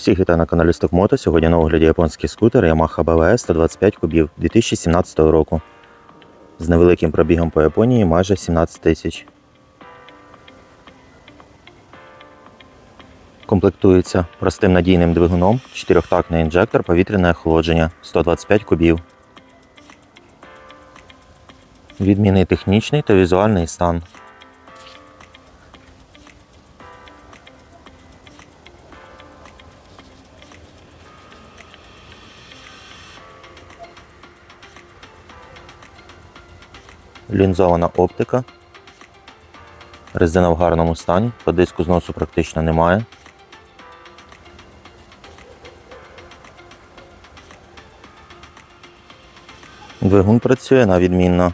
Всіх вітаю на каналі Стокмото. Сьогодні на огляді японський скутер Yamaha BWS 125 кубів 2017 року. З невеликим пробігом по Японії майже 17 тисяч. Комплектується простим надійним двигуном, 4-тактний інжектор, повітряне охолодження 125 кубів. Відмінний технічний та візуальний стан. Лінзована оптика. Резина в гарному стані, по диску зносу практично немає. Двигун працює на відмінно.